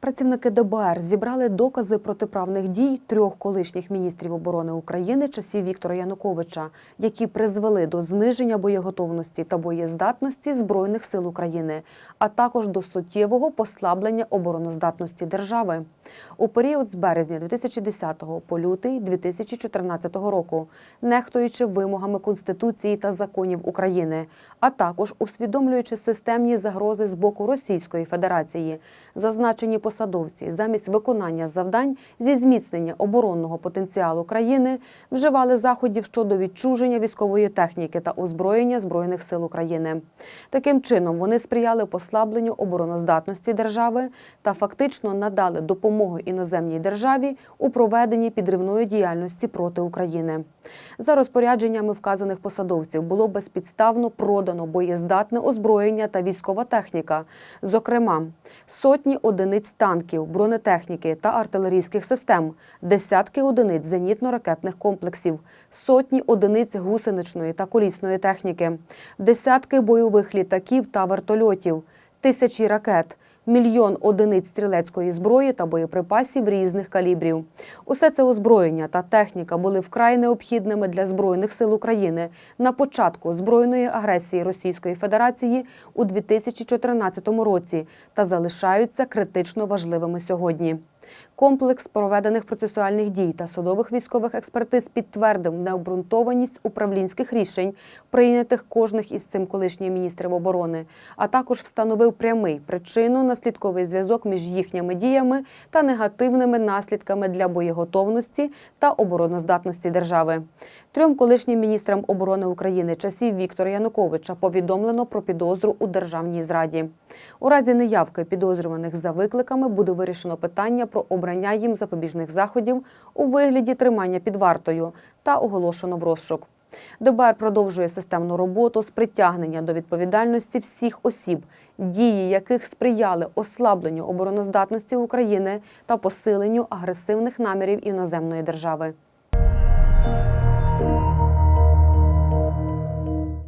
Працівники ДБР зібрали докази протиправних дій трьох колишніх міністрів оборони України часів Віктора Януковича, які призвели до зниження боєготовності та боєздатності збройних сил України, а також до суттєвого послаблення обороноздатності держави. У період з березня 2010 по лютий 2014 року, нехтуючи вимогами Конституції та законів України, а також усвідомлюючи системні загрози з боку Російської Федерації, зазначені посадовці замість виконання завдань зі зміцнення оборонного потенціалу країни вживали заходів щодо відчуження військової техніки та озброєння збройних сил України. Таким чином вони сприяли послабленню обороноздатності держави та фактично надали допомогу іноземній державі у проведенні підривної діяльності проти України. За розпорядженнями вказаних посадовців було безпідставно продано боєздатне озброєння та військова техніка, зокрема сотні одиниць танків, бронетехніки та артилерійських систем, десятки одиниць зенітно-ракетних комплексів, сотні одиниць гусеничної та колісної техніки, десятки бойових літаків та вертольотів, тисячі ракет. Мільйон одиниць стрілецької зброї та боєприпасів різних калібрів. Усе це озброєння та техніка були вкрай необхідними для збройних сил України на початку збройної агресії Російської Федерації у 2014 році та залишаються критично важливими сьогодні. Комплекс проведених процесуальних дій та судових військових експертиз підтвердив необґрунтованість управлінських рішень, прийнятих кожних із цим колишніх міністрів оборони, а також встановив прямий причинно-наслідковий зв'язок між їхніми діями та негативними наслідками для боєготовності та обороноздатності держави. Трьом колишнім міністрам оборони України часів Віктора Януковича повідомлено про підозру у державній зраді. У разі неявки підозрюваних за викликами буде вирішено питання про обрання їм запобіжних заходів у вигляді тримання під вартою та оголошено в розшук. ДБР продовжує системну роботу з притягнення до відповідальності всіх осіб, дії яких сприяли ослабленню обороноздатності України та посиленню агресивних намірів іноземної держави.